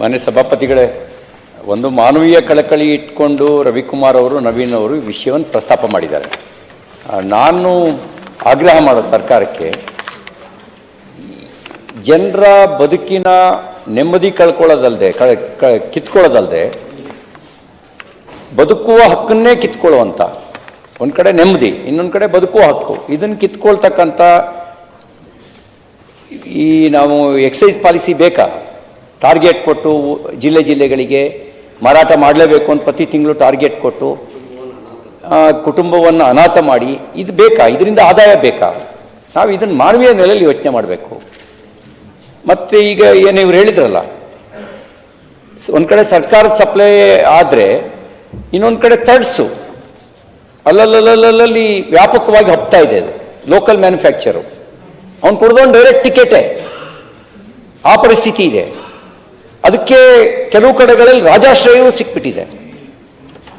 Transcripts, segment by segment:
ಮಾನ್ಯ ಸಭಾಪತಿಗಳೇ, ಒಂದು ಮಾನವೀಯ ಕಳಕಳಿ ಇಟ್ಕೊಂಡು ರವಿಕುಮಾರ್ ಅವರು, ನವೀನ್ ಅವರು ಈ ವಿಷಯವನ್ನು ಪ್ರಸ್ತಾಪ ಮಾಡಿದ್ದಾರೆ. ನಾನು ಆಗ್ರಹ ಮಾಡೋ ಸರ್ಕಾರಕ್ಕೆ, ಜನರ ಬದುಕಿನ ನೆಮ್ಮದಿ ಕಳ್ಕೊಳ್ಳೋದಲ್ಲದೆ ಕಳ ಕಿತ್ಕೊಳ್ಳೋದಲ್ಲದೆ ಬದುಕುವ ಹಕ್ಕನ್ನೇ ಕಿತ್ಕೊಳ್ಳುವಂಥ ಒಂದು ಕಡೆ ನೆಮ್ಮದಿ, ಇನ್ನೊಂದು ಕಡೆ ಬದುಕುವ ಹಕ್ಕು, ಇದನ್ನು ಕಿತ್ಕೊಳ್ತಕ್ಕಂಥ ಈ ನಾವು ಎಕ್ಸೈಸ್ ಪಾಲಿಸಿ ಬೇಕಾ? ಟಾರ್ಗೆಟ್ ಕೊಟ್ಟು ಜಿಲ್ಲೆ ಜಿಲ್ಲೆಗಳಿಗೆ ಮಾರಾಟ ಮಾಡಲೇಬೇಕು ಅಂತ ಪ್ರತಿ ತಿಂಗಳು ಟಾರ್ಗೆಟ್ ಕೊಟ್ಟು ಕುಟುಂಬವನ್ನು ಅನಾಥ ಮಾಡಿ, ಇದು ಬೇಕಾ? ಇದರಿಂದ ಆದಾಯ ಬೇಕಾ? ನಾವು ಇದನ್ನು ಮಾನವೀಯ ನೆಲೆಯಲ್ಲಿ ಯೋಚನೆ ಮಾಡಬೇಕು. ಮತ್ತು ಈಗ ಏನು ಇವ್ರು ಹೇಳಿದ್ರಲ್ಲ ಒಂದು ಕಡೆ ಸರ್ಕಾರದ ಸಪ್ಲೈ ಆದರೆ ಇನ್ನೊಂದು ಕಡೆ ಥರ್ಡ್ಸು ಅಲ್ಲಲ್ಲಲ್ಲಲ್ಲಲ್ಲಿ ವ್ಯಾಪಕವಾಗಿ ಹಬ್ತಾ ಇದೆ ಅದು ಲೋಕಲ್ ಮ್ಯಾನುಫ್ಯಾಕ್ಚರು ಅವ್ನು ಕುಡ್ದವನು ಡೈರೆಕ್ಟ್ ಟಿಕೆಟೇ ಆ ಪರಿಸ್ಥಿತಿ ಇದೆ. ಅದಕ್ಕೆ ಕೆಲವು ಕಡೆಗಳಲ್ಲಿ ರಾಜಾಶ್ರಯವೂ ಸಿಕ್ಬಿಟ್ಟಿದೆ.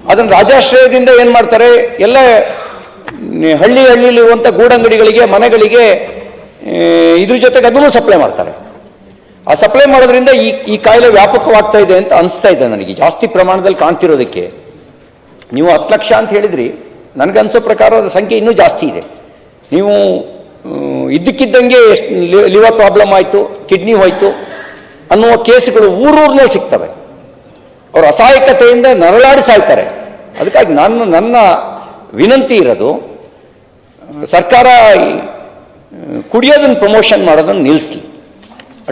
ಅದನ್ನು ರಾಜಾಶ್ರಯದಿಂದ ಏನು ಮಾಡ್ತಾರೆ? ಎಲ್ಲ ಹಳ್ಳಿ ಹಳ್ಳಿಲಿರುವಂಥ ಗೂಡಂಗಡಿಗಳಿಗೆ, ಮನೆಗಳಿಗೆ ಇದ್ರ ಜೊತೆಗೆ ಅದನ್ನು ಸಪ್ಲೈ ಮಾಡ್ತಾರೆ. ಆ ಸಪ್ಲೈ ಮಾಡೋದ್ರಿಂದ ಈ ಈ ಕಾಯಿಲೆ ವ್ಯಾಪಕವಾಗ್ತಾ ಇದೆ ಅಂತ ಅನಿಸ್ತಾ ಇದೆ ನನಗೆ. ಜಾಸ್ತಿ ಪ್ರಮಾಣದಲ್ಲಿ ಕಾಣ್ತಿರೋದಕ್ಕೆ. ನೀವು ಹತ್ತು ಲಕ್ಷ ಅಂತ ಹೇಳಿದ್ರಿ. ನನಗನ್ಸೋ ಪ್ರಕಾರ ಅದರ ಸಂಖ್ಯೆ ಇನ್ನೂ ಜಾಸ್ತಿ ಇದೆ. ನೀವು ಇದ್ದಕ್ಕಿದ್ದಂಗೆ ಎಷ್ಟು ಲಿವರ್ ಪ್ರಾಬ್ಲಮ್ ಆಯಿತು, ಕಿಡ್ನಿ ಹೋಯ್ತು ಅನ್ನುವ ಕೇಸುಗಳು ಊರೂರಿನಲ್ಲಿ ಸಿಗ್ತವೆ. ಅವರು ಅಸಹಾಯಕತೆಯಿಂದ ನರಳಾಡಿ ಸಾಯ್ತಾರೆ. ಅದಕ್ಕಾಗಿ ನನ್ನ ನನ್ನ ವಿನಂತಿ ಇರೋದು, ಸರ್ಕಾರ ಕುಡಿಯೋದನ್ನು ಪ್ರಮೋಷನ್ ಮಾಡೋದನ್ನು ನಿಲ್ಲಿಸ್ಲಿ.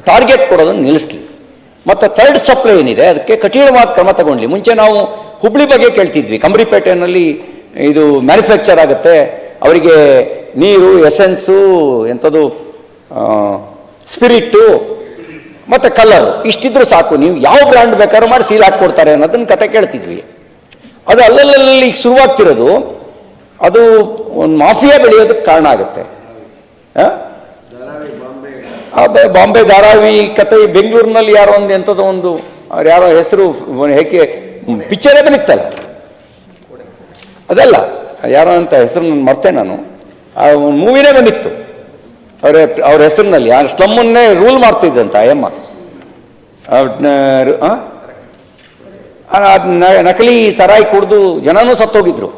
ಟಾರ್ಗೆಟ್ ಕೊಡೋದನ್ನು ನಿಲ್ಲಿಸ್ಲಿ. ಮತ್ತು ಥರ್ಡ್ ಸಪ್ಲೈ ಏನಿದೆ, ಅದಕ್ಕೆ ಕಠಿಣವಾದ ಕ್ರಮ ತಗೊಂಡ್ಲಿ. ಮುಂಚೆ ನಾವು ಹುಬ್ಳಿ ಬಗ್ಗೆ ಕೇಳ್ತಿದ್ವಿ. ಕಂಬ್ರಿಪೇಟೆನಲ್ಲಿ ಇದು ಮ್ಯಾನುಫ್ಯಾಕ್ಚರ್ ಆಗುತ್ತೆ. ಅವರಿಗೆ ನೀರು, ಎಸೆನ್ಸು, ಎಂಥದ್ದು ಸ್ಪಿರಿಟ್ಟು ಮತ್ತು ಕಲರ್ ಇಷ್ಟಿದ್ರು ಸಾಕು. ನೀವು ಯಾವ ಬ್ರ್ಯಾಂಡ್ ಬೇಕಾದ್ರೂ ಮಾಡಿ ಸೀಲ್ ಹಾಕ್ಕೊಡ್ತಾರೆ ಅನ್ನೋದನ್ನ ಕತೆ ಕೇಳ್ತಿದ್ವಿ. ಅದು ಅಲ್ಲಲ್ಲಲ್ಲಿ ಈಗ ಶುರುವಾಗ್ತಿರೋದು, ಅದು ಒಂದು ಮಾಫಿಯಾ ಬೆಳೆಯೋದಕ್ಕೆ ಕಾರಣ ಆಗುತ್ತೆ. ಬಾಂಬೆ ಧಾರಾವಿ ಕತೆ, ಬೆಂಗಳೂರಿನಲ್ಲಿ ಯಾರೋ ಒಂದು ಎಂಥದ್ದು ಒಂದು ಯಾರೋ ಹೆಸರು ಹೇಗೆ ಪಿಕ್ಚರೇ ಬಂದಿತ್ತಲ್ಲ ಅದಲ್ಲ, ಯಾರೋ ಅಂತ ಹೆಸರು ಮರ್ತೆ ನಾನು. ಮೂವಿನೇ ಬಂದಿತ್ತು. ಅವ್ರ ಅವ್ರ ಹೆಸರಿನಲ್ಲಿ, ಆ ಸ್ಲಮ್ಮನ್ನೇ ರೂಲ್ ಮಾಡ್ತಿದ್ದಂತ, ಅಯ್ಯಮ್ಮ. ನಕಲಿ ಸರಾಯಿ ಕುಡಿದು ಜನನೂ ಸತ್ತೋಗಿದ್ರು.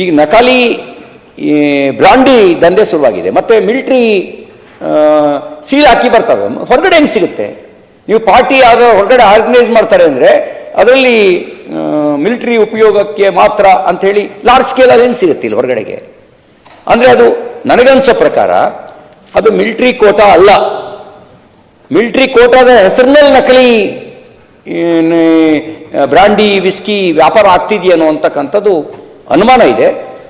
ಈಗ ನಕಲಿ ಬ್ರಾಂಡಿ ದಂಧೆ ಶುರುವಾಗಿದೆ. ಮತ್ತೆ ಮಿಲ್ಟ್ರಿ ಸೀಲ್ ಹಾಕಿ ಬರ್ತವೆ. ಹೊರಗಡೆ ಹೆಂಗೆ ಸಿಗುತ್ತೆ? ನೀವು ಪಾರ್ಟಿ ಆಗ ಹೊರಗಡೆ ಆರ್ಗನೈಸ್ ಮಾಡ್ತಾರೆ ಅಂದರೆ, ಅದರಲ್ಲಿ ಮಿಲಿಟ್ರಿ ಉಪಯೋಗಕ್ಕೆ ಮಾತ್ರ ಅಂಥೇಳಿ ಲಾರ್ಜ್ ಸ್ಕೇಲಲ್ಲಿ ಹೆಂಗೆ ಸಿಗುತ್ತೆ ಇಲ್ಲಿ ಹೊರಗಡೆಗೆ? ಅಂದರೆ ಅದು ನನಗನ್ಸೋ ಪ್ರಕಾರ ಅದು ಮಿಲಿಟರಿ ಕೋಟಾ ಅಲ್ಲ. ಮಿಲಿಟರಿ ಕೋಟಾದ ಹೆಸರಿನಲ್ಲಿ ನಕಲಿ ಬ್ರಾಂಡಿ, ವಿಸ್ಕಿ ವ್ಯಾಪಾರ ಆಗ್ತಿದೆಯೇನೋ ಅಂತಕ್ಕಂಥದ್ದು ಅನುಮಾನ ಇದೆ.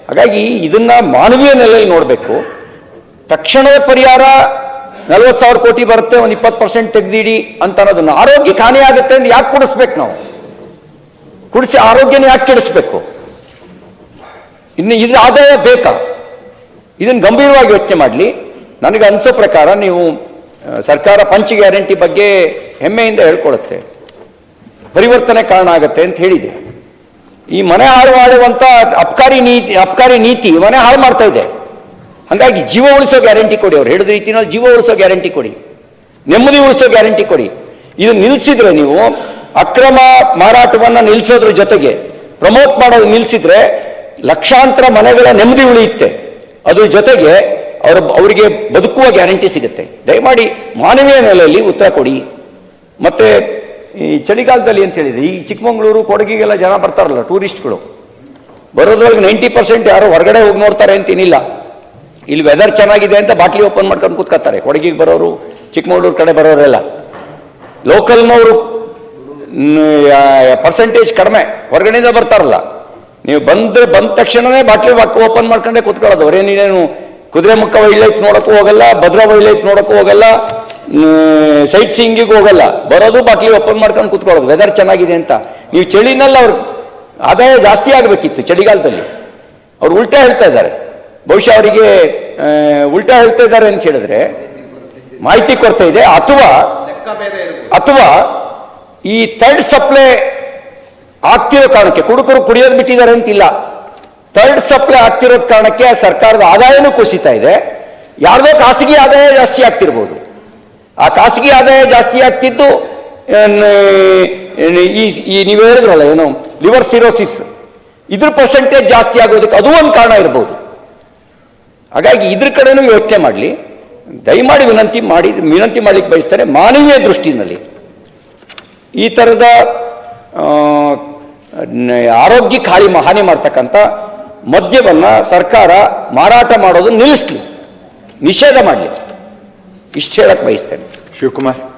ಹಾಗಾಗಿ ಇದನ್ನ ಮಾನವೀಯ ನೆಲೆಯಲ್ಲಿ ನೋಡಬೇಕು. ತಕ್ಷಣದ ಪರಿಹಾರ ನಲ್ವತ್ತು ಸಾವಿರ ಕೋಟಿ ಬರುತ್ತೆ, ಒಂದು ಇಪ್ಪತ್ತು ಪರ್ಸೆಂಟ್ ತೆಗ್ದಿಡಿ ಅಂತ ಅನ್ನೋದನ್ನ ಆರೋಗ್ಯಕ್ಕೆ ಹಾನಿ ಆಗುತ್ತೆ ಅಂತ ಯಾಕೆ ಕುಡಿಸ್ಬೇಕು ನಾವು? ಕುಡಿಸಿ ಆರೋಗ್ಯನ ಯಾಕೆ ಕೆಡಿಸ್ಬೇಕು? ಇನ್ನು ಇದ್ರ ಆದಾಯ ಬೇಕಾ? ಇದನ್ನು ಗಂಭೀರವಾಗಿ ಯೋಚನೆ ಮಾಡಲಿ. ನನಗೆ ಅನಿಸೋ ಪ್ರಕಾರ ನೀವು ಸರ್ಕಾರ ಪಂಚ್ ಗ್ಯಾರಂಟಿ ಬಗ್ಗೆ ಹೆಮ್ಮೆಯಿಂದ ಹೇಳ್ಕೊಳುತ್ತೆ ಪರಿವರ್ತನೆ ಕಾರಣ ಆಗುತ್ತೆ ಅಂತ ಹೇಳಿದೆ. ಈ ಮನೆ ಹಾಳು ಮಾಡುವಂಥ ಅಬ್ಕಾರಿ ನೀತಿ ಅಬ್ಕಾರಿ ನೀತಿ ಮನೆ ಹಾಳು ಮಾಡ್ತಾ ಇದೆ. ಹಾಗಾಗಿ ಜೀವ ಉಳಿಸೋ ಗ್ಯಾರಂಟಿ ಕೊಡಿ ಅವ್ರು. ಹೇಳಿದ ರೀತಿಯಲ್ಲಿ ಜೀವ ಉಳಿಸೋ ಗ್ಯಾರಂಟಿ ಕೊಡಿ. ನೆಮ್ಮದಿ ಉಳಿಸೋ ಗ್ಯಾರಂಟಿ ಕೊಡಿ. ಇದು ನಿಲ್ಲಿಸಿದ್ರೆ ನೀವು ಅಕ್ರಮ ಮಾರಾಟವನ್ನು ನಿಲ್ಲಿಸೋದ್ರ ಜೊತೆಗೆ, ಪ್ರಮೋಟ್ ಮಾಡೋದು ನಿಲ್ಲಿಸಿದ್ರೆ ಲಕ್ಷಾಂತರ ಮನೆಗಳ ನೆಮ್ಮದಿ ಉಳಿಯುತ್ತೆ. ಅದ್ರ ಜೊತೆಗೆ ಅವರ ಅವರಿಗೆ ಬದುಕುವ ಗ್ಯಾರಂಟಿ ಸಿಗುತ್ತೆ. ದಯಮಾಡಿ ಮಾನವೀಯ ನೆಲೆಯಲ್ಲಿ ಉತ್ತರ ಕೊಡಿ. ಮತ್ತೆ ಈ ಚಳಿಗಾಲದಲ್ಲಿ ಅಂತ ಹೇಳಿದ್ರೆ, ಈ ಚಿಕ್ಕಮಗಳೂರು, ಕೊಡಗಿಗೆಲ್ಲ ಜನ ಬರ್ತಾರಲ್ಲ, ಟೂರಿಸ್ಟ್ಗಳು. ಬರೋದ್ರೊಳಗೆ ನೈಂಟಿ ಪರ್ಸೆಂಟ್ ಯಾರು ಹೊರಗಡೆ ಹೋಗಿ ನೋಡ್ತಾರೆ ಅಂತೇನಿಲ್ಲ ಇಲ್ಲಿ ವೆದರ್ ಚೆನ್ನಾಗಿದೆ ಅಂತ ಬಾಟ್ಲಿ ಓಪನ್ ಮಾಡ್ಕೊಂಡು ಕೂತ್ಕೋತಾರೆ ಕೊಡಗಿಗೆ ಬರೋರು, ಚಿಕ್ಕಮಗಳೂರು ಕಡೆ ಬರೋರೆಲ್ಲ. ಲೋಕಲ್ನವರು ಪರ್ಸೆಂಟೇಜ್ ಕಡಿಮೆ. ಹೊರಗಡೆಯಿಂದ ಬರ್ತಾರಲ್ಲ. ನೀವು ಬಂದ್ರೆ ಬಂದ ತಕ್ಷಣವೇ ಬಾಟ್ಲಿ ಓಪನ್ ಮಾಡ್ಕೊಂಡೆ ಕೂತ್ಕೊಳ್ಳೋದು. ಅವರೇನೇನು ಕುದುರೆ ಮುಖ ವೈಲ್ಡ್ಲೈಫ್ ನೋಡಕ್ಕೂ ಹೋಗಲ್ಲ, ಭದ್ರಾ ವೈಲ್ಡ್ಲೈಫ್ ನೋಡಕ್ಕೂ ಹೋಗಲ್ಲ ಸೈಟ್ ಸೀಯಿಂಗಿಗೂ ಹೋಗಲ್ಲ. ಬರೋದು ಬಾಟ್ಲಿ ಓಪನ್ ಮಾಡ್ಕೊಂಡು ಕೂತ್ಕೊಳ್ಳೋದು. ವೆದರ್ ಚೆನ್ನಾಗಿದೆ ಅಂತ. ನೀವು ಚಳಿನಲ್ಲಿ ಅವ್ರ ಆದಾಯ ಜಾಸ್ತಿ ಆಗಬೇಕಿತ್ತು ಚಳಿಗಾಲದಲ್ಲಿ. ಅವ್ರು ಉಲ್ಟಾ ಹೇಳ್ತಾ ಇದ್ದಾರೆ. ಬಹುಶಃ ಅವರಿಗೆ ಉಲ್ಟಾ ಹೇಳ್ತಾ ಇದ್ದಾರೆ ಅಂತ ಹೇಳಿದ್ರೆ ಮಾಹಿತಿ ಕೊರತೆ ಇದೆ. ಅಥವಾ ಅಥವಾ ಈ ಥರ್ಡ್ ಸಪ್ಲೈ ಆಗ್ತಿರೋ ಕಾರಣಕ್ಕೆ, ಕುಡುಕರು ಕುಡಿಯೋದು ಬಿಟ್ಟಿದ್ದಾರೆ ಅಂತಿಲ್ಲ. ಥರ್ಡ್ ಸಪ್ಲೈ ಆಗ್ತಿರೋದ್ ಕಾರಣಕ್ಕೆ ಸರ್ಕಾರದ ಆದಾಯನೂ ಕುಸಿತಾ ಇದೆ. ಯಾರ್ದೋ ಖಾಸಗಿ ಆದಾಯ ಜಾಸ್ತಿ ಆಗ್ತಿರ್ಬೋದು. ಆ ಖಾಸಗಿ ಆದಾಯ ಜಾಸ್ತಿ ಆಗ್ತಿದ್ದು ಈ ನೀವು ಹೇಳಿದ್ರಲ್ಲ, ಏನು, ಲಿವರ್ ಸಿರೋಸಿಸ್. ಇದ್ರ ಪರ್ಸೆಂಟೇಜ್ ಜಾಸ್ತಿ ಆಗೋದಕ್ಕೆ ಅದು ಒಂದು ಕಾರಣ ಇರ್ಬೋದು. ಹಾಗಾಗಿ ಇದ್ರ ಕಡೆನೂ ಯೋಚನೆ ಮಾಡಲಿ. ದಯಮಾಡಿ ವಿನಂತಿ ಮಾಡಿ, ವಿನಂತಿ ಮಾಡ್ಲಿಕ್ಕೆ ಬಯಸ್ತಾರೆ ಮಾನವೀಯ ದೃಷ್ಟಿನಲ್ಲಿ. ಈ ಥರದ ಆರೋಗ್ಯ ಖಾಲಿ ಆರೋಗ್ಯಕ್ಕೆ ಹಾಳಿ ಹಾನಿ ಮಾಡ್ತಕ್ಕಂಥ ಮದ್ಯವನ್ನು ಸರ್ಕಾರ ಮಾರಾಟ ಮಾಡೋದು ನಿಲ್ಲಿಸ್ಲಿ. ನಿಷೇಧ ಮಾಡಲಿ. ಇಷ್ಟು ಹೇಳಕ್ಕೆ ಬಯಸ್ತೇನೆ. ಶಿವಕುಮಾರ್.